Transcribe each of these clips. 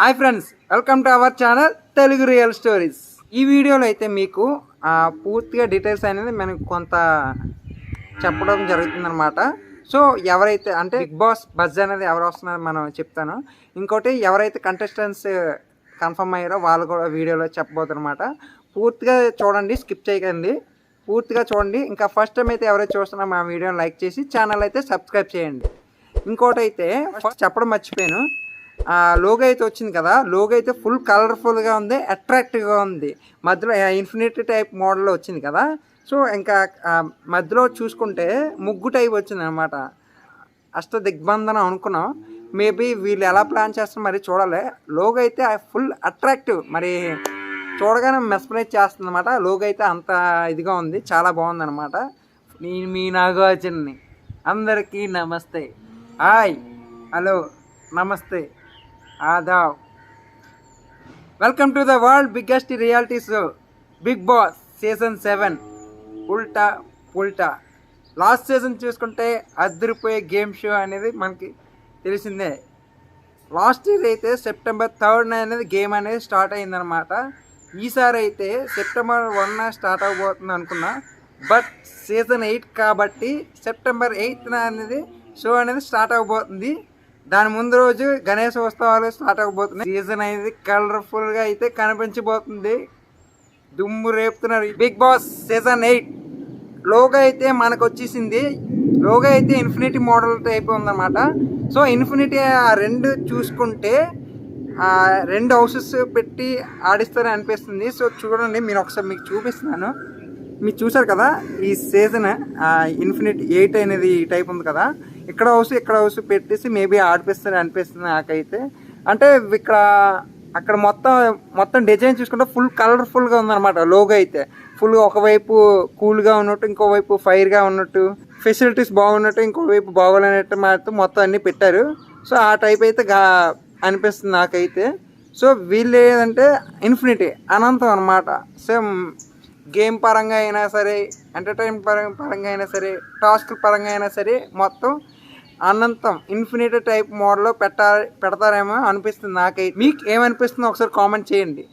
Hi friends welcome to our channel Telugu real stories. ఈ వీడియోలో అయితే మీకు పూర్తిగా డీటెయిల్స్ అనేది మనకు కొంత చెప్పడం జరుగుతుందనమాట సో ఎవరైతే అంటే బిగ్ బాస్ బజ్ అనేది ఎవరు వస్తున్నారో మనం చెప్తాను. ఇంకోటి ఎవరైతే కంటెస్టెంట్స్ కన్ఫర్మ్ అయ్యారో వాళ్ళు కూడా వీడియోలో చెప్పబోతున్నమాట పూర్తిగా చూడండి స్కిప్ చేయకండి. పూర్తిగా చూడండి. ఇంకా ఫస్ట్ టైం అయితే ఎవరైతే చూస్తున్నారో మా వీడియోని లైక్ చేసి ఛానల్ అయితే సబ్స్క్రైబ్ చేయండి. ఇంకోటి అయితే చెప్పడం మర్చిపోయాను. లోగో అయితే వచ్చింది కదా లోగో అయితే ఫుల్ కలర్ఫుల్గా ఉంది అట్రాక్టివ్గా ఉంది. మధ్యలో ఇన్ఫినిటీ టైప్ మోడల్ వచ్చింది కదా. సో ఇంకా మధ్యలో చూసుకుంటే ముగ్గు టైప్ వచ్చింది అనమాట అష్ట దిగ్బంధనం అనుకున్నాం. మేబీ వీళ్ళు ఎలా ప్లాన్ చేస్తారు మరి చూడాలి. లోగో అయితే ఫుల్ అట్రాక్టివ్ మరి చూడగానే మెస్మరైజ్ చేస్తుంది అనమాట లోగో అయితే అంత ఇదిగా ఉంది చాలా బాగుంది అనమాట నేను మీ నాగార్జున్ని. అందరికీ నమస్తే. హాయ్. హలో. నమస్తే. ఆదావ్. Welcome to the world biggest reality show Bigg Boss season seven Ulta Pulta last season చూసుకుంటే అద్దరిపోయే గేమ్ షో అనేది మనకి తెలిసిందే. లాస్ట్ ఇయర్ అయితే సెప్టెంబర్ థర్డ్ అనేది గేమ్ అనేది స్టార్ట్ అయిందనమాట ఈసారి అయితే సెప్టెంబర్ వన్ స్టార్ట్ అవబోతుంది అనుకున్నా. బట్ సీజన్ ఎయిట్ కాబట్టి సెప్టెంబర్ ఎయిత్ అనేది షో అనేది స్టార్ట్ అవబోతుంది దాని ముందు రోజు గణేష ఉత్సవాలు స్టార్ట్ అవ్వబోతున్నాయి సీజన్ అనేది కలర్ఫుల్గా అయితే కనిపించబోతుంది. దుమ్ము రేపుతున్నారు. Bigg Boss season eight. Logo అయితే మనకు వచ్చేసింది. లోగా అయితే ఇన్ఫినిటీ మోడల్ టైప్ ఉందన్నమాట. సో ఇన్ఫినిటీ ఆ రెండు చూసుకుంటే రెండు హౌసెస్ పెట్టి ఆడిస్తారని అనిపిస్తుంది. సో చూడండి మీరు ఒకసారి మీకు చూపిస్తున్నాను. మీరు చూసారు కదా ఈ సీజన్ ఇన్ఫినిటీ ఎయిట్ అనేది ఈ టైప్ ఉంది కదా. ఇక్కడ హౌస్ ఇక్కడ హౌస్ పెట్టేసి మేబీ ఆడిపిస్తుంది అనిపిస్తుంది నాకైతే. అంటే ఇక్కడ అక్కడ మొత్తం మొత్తం డిజైన్ చూసుకుంటే ఫుల్ కలర్ఫుల్గా ఉందన్నమాట లోగో అయితే. ఫుల్గా ఒకవైపు కూల్గా ఉన్నట్టు ఇంకోవైపు ఫైర్గా ఉన్నట్టు ఫెసిలిటీస్ బాగున్నట్టు ఇంకోవైపు బాగోలేనట్టు మాత్రం మొత్తం అన్నీ పెట్టారు. సో ఆ టైప్ అయితే గా అనిపిస్తుంది నాకైతే. సో వీళ్ళు ఏంటంటే ఇన్ఫినిటీ అనంతం అనమాట సో గేమ్ పరంగా అయినా సరే ఎంటర్టైన్ పరంగా పరంగా అయినా సరే టాస్క్ పరంగా అయినా సరే మొత్తం అనంతం ఇన్ఫినిట్ టైప్ మోడల్లో పెట్టా పెడతారేమో అనిపిస్తుంది నాకైతే మీకు ఏమనిపిస్తుందో ఒకసారి కామెంట్ చేయండి.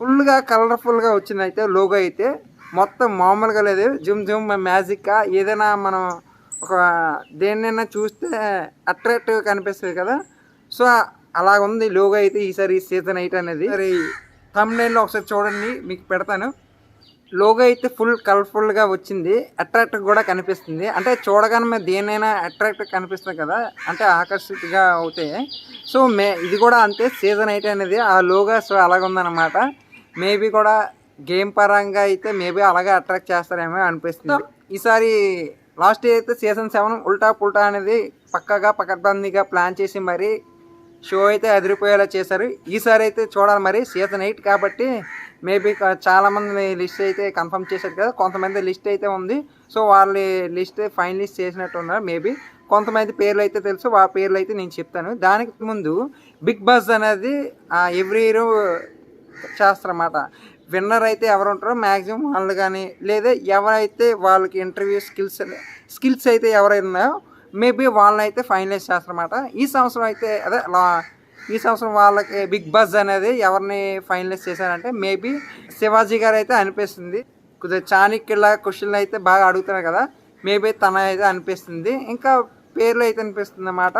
ఫుల్గా కలర్ఫుల్గా వచ్చింది అయితే లోగో అయితే. మొత్తం మామూలుగా లేదు. జుమ్ జుమ్ మ్యాజిక్గా ఏదైనా మనం ఒక దేన్నైనా చూస్తే అట్రాక్టివ్గా కనిపిస్తుంది కదా. సో అలా ఉంది లోగో అయితే ఈసారి సీజన్ ఎయిట్ అనేది. సరే తమ్నైల్లో ఒకసారి చూడండి మీకు పెడతాను. లోగో అయితే ఫుల్ కలర్ఫుల్గా వచ్చింది. అట్రాక్ట్ కూడా కనిపిస్తుంది. అంటే చూడగానే మరి దేనైనా అట్రాక్ట్ కనిపిస్తుంది కదా. అంటే ఆకర్షితగా అవుతాయి సో మే ఇది కూడా అంతే. సీజన్ అయితే అనేది ఆ లోగో సో అలాగుందనమాట మేబీ కూడా గేమ్ పరంగా అయితే మేబీ అలాగే అట్రాక్ట్ చేస్తారేమో అనిపిస్తుంది. ఈసారి లాస్ట్ ఇయర్ అయితే సీజన్ సెవెన్ ఉల్టా పుల్టా అనేది పక్కగా పకడ్బందీగా ప్లాన్ చేసి మరి షో అయితే అదిరిపోయేలా చేశారు. ఈసారి అయితే చూడాలి మరి. సీజన్ ఎయిట్ కాబట్టి మేబీ చాలా మంది లిస్ట్ అయితే కన్ఫర్మ్ చేశారు కదా. కొంతమంది లిస్ట్ అయితే ఉంది. సో వాళ్ళ లిస్ట్ ఫైనలిస్ట్ చేసినట్టు ఉన్నారు మేబీ. కొంతమంది పేర్లు అయితే తెలుసు. ఆ పేర్లు అయితే నేను చెప్తాను. దానికి ముందు బిగ్ బాస్ అనేది ఎవ్రీ ఇయర్ చేస్తారన్నమాట విన్నర్ అయితే ఎవరు ఉంటారో మ్యాక్సిమం వాళ్ళు కానీ లేదా ఎవరైతే వాళ్ళకి ఇంటర్వ్యూ స్కిల్స్ స్కిల్స్ అయితే ఎవరైనా ఉన్నాయో మేబీ వాళ్ళని అయితే ఫైనలైజ్ చేస్తారన్నమాట ఈ సంవత్సరం అయితే అదే లా ఈ సంవత్సరం వాళ్ళకి బిగ్ బజ్ అనేది ఎవరిని ఫైనలైజ్ చేశారంటే మేబీ శివాజీ గారు అయితే అనిపిస్తుంది. కొద్దిగా చాణక్యుల క్వశ్చన్లు అయితే బాగా అడుగుతున్నారు కదా మేబీ తన అయితే అనిపిస్తుంది. ఇంకా పేర్లు అయితే అనిపిస్తుంది అన్నమాట.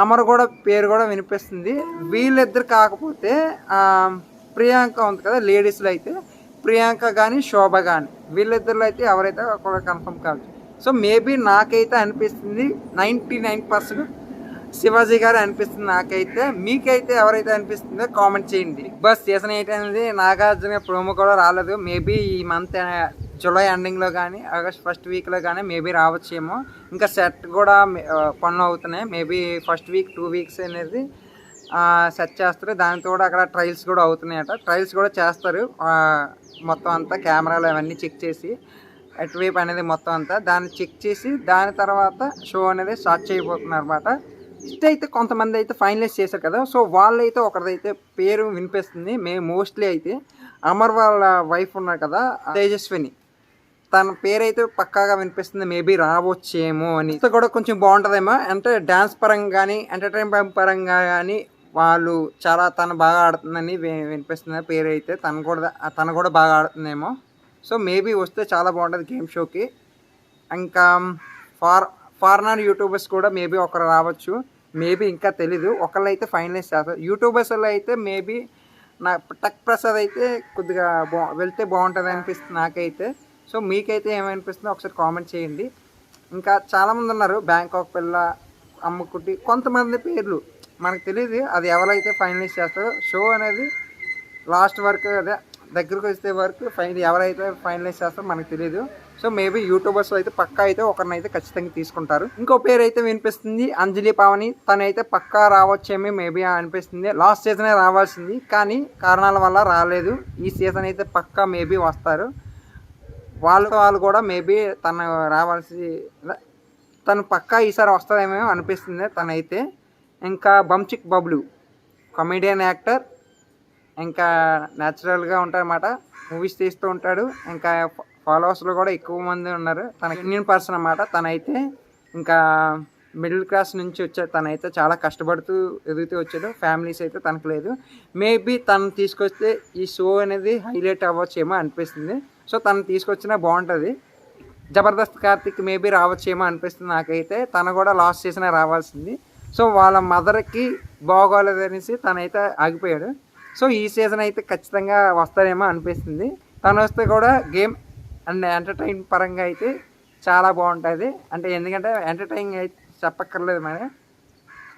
అమర్ కూడా పేరు కూడా వినిపిస్తుంది. వీళ్ళిద్దరు కాకపోతే ప్రియాంక ఉంది కదా లేడీస్లో అయితే ప్రియాంక కానీ శోభ కానీ వీళ్ళిద్దరిలో అయితే ఎవరైతే కూడా కన్ఫర్మ్ కావచ్చు. సో మేబీ నాకైతే అనిపిస్తుంది నైంటీ నైన్ పర్సెంట్ శివాజీ గారు అనిపిస్తుంది నాకైతే మీకైతే ఎవరైతే అనిపిస్తుందో కామెంట్ చేయండి. బిగ్ బాస్ సీజన్ ఎయిట్ అనేది నాగార్జున ప్రోమో కూడా రాలేదు. మేబీ ఈ మంత్ జూలై ఎండింగ్లో కానీ ఆగస్ట్ ఫస్ట్ వీక్లో కానీ మేబీ రావచ్చేమో. ఇంకా సెట్ కూడా uh, పనులు అవుతున్నాయి. Maybe first week two weeks అనేది uh, సెట్ చేస్తారు. దానితో కూడా అక్కడ ట్రయల్స్ కూడా అవుతున్నాయట. ట్రయల్స్ కూడా చేస్తారు. Uh, మొత్తం అంతా కెమెరాలు అవన్నీ చెక్ చేసి అటువైపు అనేది మొత్తం అంతా దాన్ని చెక్ చేసి దాని తర్వాత షో అనేది స్టార్ట్ చేయబోతున్నారు అనమాట అయితే కొంతమంది అయితే ఫైనలైజ్ చేశారు కదా. సో వాళ్ళైతే ఒకరిదైతే పేరు వినిపిస్తుంది. మేము మోస్ట్లీ అయితే అమర్ వాళ్ళ వైఫ్ ఉన్నారు కదా తేజస్విని. తన పేరైతే పక్కాగా వినిపిస్తుంది. మేబీ రావచ్చేమో అని. ఇది కూడా కొంచెం బాగుంటుందేమో. అంటే డ్యాన్స్ పరంగా కానీ ఎంటర్టైన్మెంట్ పరంగా కానీ వాళ్ళు చాలా తను బాగా ఆడుతుందని వినిపిస్తుంది. పేరు అయితే తను కూడా తను కూడా బాగా ఆడుతుందేమో. సో మేబీ వస్తే చాలా బాగుంటుంది గేమ్ షోకి. ఇంకా ఫార్ ఫారినర్ యూట్యూబర్స్ కూడా మేబీ ఒకరు రావచ్చు. మేబీ ఇంకా తెలీదు. ఒకళ్ళు అయితే ఫైనలైజ్ చేస్తారు. యూట్యూబర్స్లో అయితే మేబీ నా టక్ ప్రసాద్ అయితే కొద్దిగా బా వెళ్తే బాగుంటుంది అనిపిస్తుంది నాకైతే. సో మీకైతే ఏమనిపిస్తుందో ఒకసారి కామెంట్ చేయండి. ఇంకా చాలామంది ఉన్నారు. బ్యాంకాక్ పిల్ల అమ్ముకుట్టి కొంతమంది పేర్లు. మనకు తెలియదు అది ఎవరైతే ఫైనలైజ్ చేస్తారో షో అనేది లాస్ట్ వరకు అదే దగ్గరకు వస్తే వరకు ఫైన్ ఎవరైతే ఫైనలైజ్ చేస్తారో మనకు తెలియదు సో మేబీ యూట్యూబర్స్ అయితే పక్కా అయితే ఒకరిని అయితే ఖచ్చితంగా తీసుకుంటారు. ఇంకో పేరు అయితే వినిపిస్తుంది అంజలి పావని. తనైతే పక్కా రావచ్చేమో మేబీ అనిపిస్తుంది. లాస్ట్ సీజనే రావాల్సింది కానీ కారణాల వల్ల రాలేదు. ఈ సీజన్ అయితే పక్కా మేబీ వస్తారు. వాళ్ళతో వాళ్ళు కూడా మేబీ తను రావాల్సి తను పక్కా ఈసారి వస్తుందేమో అనిపిస్తుంది తనైతే. ఇంకా బంచిక్ బబ్లు కమెడియన్ యాక్టర్ ఇంకా న్యాచురల్గా ఉంటాడనమాట మూవీస్ తీస్తూ ఉంటాడు. ఇంకా ఫాలోవర్స్లో కూడా ఎక్కువ మంది ఉన్నారు. తన ఇండియన్ పర్సన్ అనమాట తనైతే ఇంకా మిడిల్ క్లాస్ నుంచి వచ్చాడు తనైతే చాలా కష్టపడుతూ ఎదుగుతూ వచ్చాడు. ఫ్యామిలీస్ అయితే తనకు లేదు. మేబీ తను తీసుకొస్తే ఈ షో అనేది హైలైట్ అవ్వచ్చేమో అనిపిస్తుంది. సో తను తీసుకొచ్చినా బాగుంటుంది. జబర్దస్త్ కార్తిక్ మేబీ రావచ్చేమో అనిపిస్తుంది నాకైతే. తను కూడా లాస్ట్ సీజన్ రావాల్సింది. సో వాళ్ళ మదర్కి బాగోలేదు అనేసి తనైతే ఆగిపోయాడు. సో ఈ సీజన్ అయితే ఖచ్చితంగా వస్తారేమో అనిపిస్తుంది. తను వస్తే కూడా గేమ్ అండ్ ఎంటర్టైన్ పరంగా అయితే చాలా బాగుంటుంది. అంటే ఎందుకంటే ఎంటర్టైన్ అయితే చెప్పక్కర్లేదు మరి.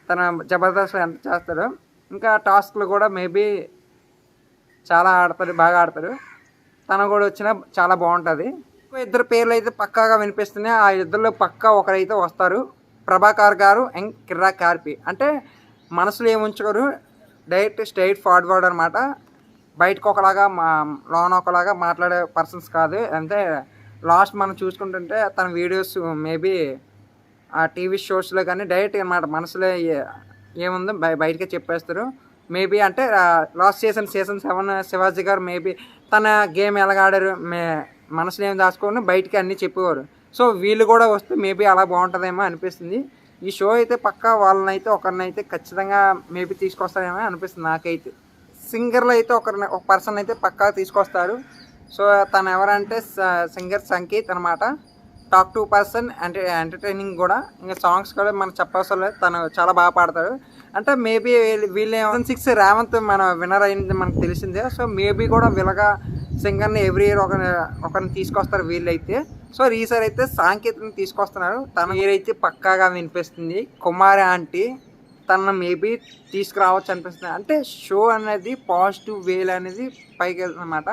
తన జబర్దస్త్ ఎంత చేస్తాడో. ఇంకా టాస్క్లు కూడా మేబీ చాలా ఆడతాడు బాగా ఆడతాడు. తను కూడా వచ్చినా చాలా బాగుంటుంది. ఇద్దరు పేర్లు అయితే పక్కాగా వినిపిస్తున్నాయి. ఆ ఇద్దరిలో పక్కా ఒకరైతే వస్తారు. ప్రభాకర్ గారు అండ్ కిర్రా కార్పి. అంటే మనసులో ఏముంచుకోరు డైరెక్ట్ స్ట్రైట్ ఫార్వర్డ్ అనమాట. బయటకు ఒకలాగా మా లోన ఒకలాగా మాట్లాడే పర్సన్స్ కాదు. అంటే లాస్ట్ మనం చూసుకుంటుంటే తన వీడియోస్ మేబీ ఆ టీవీ షోస్లో కానీ డైరెక్ట్ అనమాట మనసులో ఏముందో బయ బయటకే చెప్పేస్తారు. మేబీ అంటే last season season seven Shivaji garu maybe తన గేమ్ ఎలాగ ఆడారు మే మనసులో ఏం దాచుకొని బయటికి అన్నీ చెప్పేవారు. సో వీళ్ళు కూడా వస్తే మేబీ అలా బాగుంటుందేమో అనిపిస్తుంది. ఈ షో అయితే పక్కా వాళ్ళనైతే ఒకరినైతే ఖచ్చితంగా మేబీ తీసుకొస్తారేమో అనిపిస్తుంది నాకైతే. సింగర్లు అయితే ఒకరిని ఒక పర్సన్ అయితే పక్కా తీసుకొస్తారు సో తను ఎవరంటే సింగర్ సంకేత్ అనమాట టాక్ టు పర్సన్ అంటే ఎంటర్టైనింగ్ కూడా. ఇంకా సాంగ్స్ కూడా మనం చెప్పవసరం లేదు. తను చాలా బాగా పాడతాడు. అంటే మేబీ వీళ్ళు సిక్స్ రేవంత్ మన విన్నర్ అయింది మనకు తెలిసిందే. సో మేబీ కూడా వీళ్ళగా సింగర్ని ఎవ్రీ ఇయర్ ఒక ఒకరిని తీసుకొస్తారు వీళ్ళైతే. సో ఈసారి అయితే సాంకేతిని తీసుకొస్తున్నారు. తన మీరైతే పక్కాగా వినిపిస్తుంది. కుమారి ఆంటీ. తన మేబీ తీసుకురావచ్చు అనిపిస్తుంది. అంటే షో అనేది పాజిటివ్ వేలు అనేది పైకి వెళ్తుంది అనమాట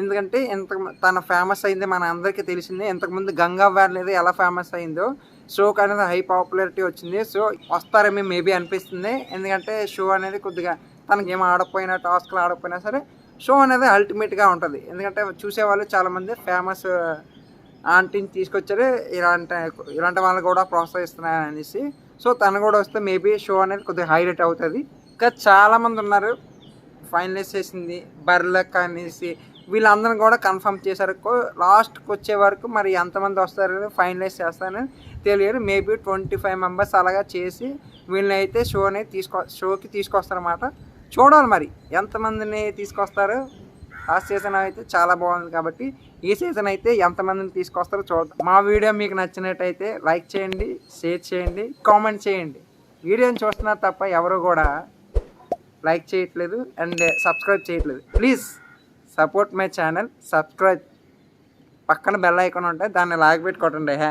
ఎందుకంటే ఎంత తన ఫేమస్ అయింది మన అందరికీ తెలిసిందే. ఇంతకుముందు గంగా వ్యాలీ అనేది ఎలా ఫేమస్ అయిందో షోకి అనేది హై పాపులారిటీ వచ్చింది. సో వస్తారేమో మేబీ అనిపిస్తుంది. ఎందుకంటే షో అనేది కొద్దిగా తనకి ఏం ఆడకపోయినా టాస్క్లు ఆడకపోయినా సరే షో అనేది అల్టిమేట్గా ఉంటుంది. ఎందుకంటే చూసేవాళ్ళు చాలామంది ఫేమస్ ఆంటీని తీసుకొచ్చారు. ఇలాంటి ఇలాంటి వాళ్ళని కూడా ప్రోత్సహిస్తున్నారు అనేసి సో తను కూడా వస్తే మేబీ షో అనేది కొద్దిగా హైలైట్ అవుతుంది. ఇంకా చాలామంది ఉన్నారు ఫైనలైజ్ చేసింది బర్లక్ అనేసి. వీళ్ళందరం కూడా కన్ఫర్మ్ చేశారు. లాస్ట్కి వచ్చే వరకు మరి ఎంతమంది వస్తారు ఫైనలైజ్ చేస్తారని తెలియదు. మేబీ ట్వంటీ ఫైవ్ మెంబర్స్ అలాగా చేసి వీళ్ళని అయితే షోని తీసుకో షోకి తీసుకొస్తారన్నమాట. చూడాలి మరి ఎంతమందిని తీసుకొస్తారు. ఆ సీజన్ అయితే చాలా బాగుంది కాబట్టి ఈ సీజన్ అయితే ఎంతమందిని తీసుకొస్తారో చూద్దాం. మా వీడియో మీకు నచ్చినట్టయితే లైక్ చేయండి షేర్ చేయండి కామెంట్ చేయండి. వీడియోని చూస్తున్నారు తప్ప ఎవరు కూడా లైక్ చేయట్లేదు అండ్ సబ్స్క్రైబ్ చేయట్లేదు. Please support my channel subscribe. పక్కన బెల్ ఐకాన్ ఉంటే దాన్ని లాగబెట్టి కొట్టండి. హే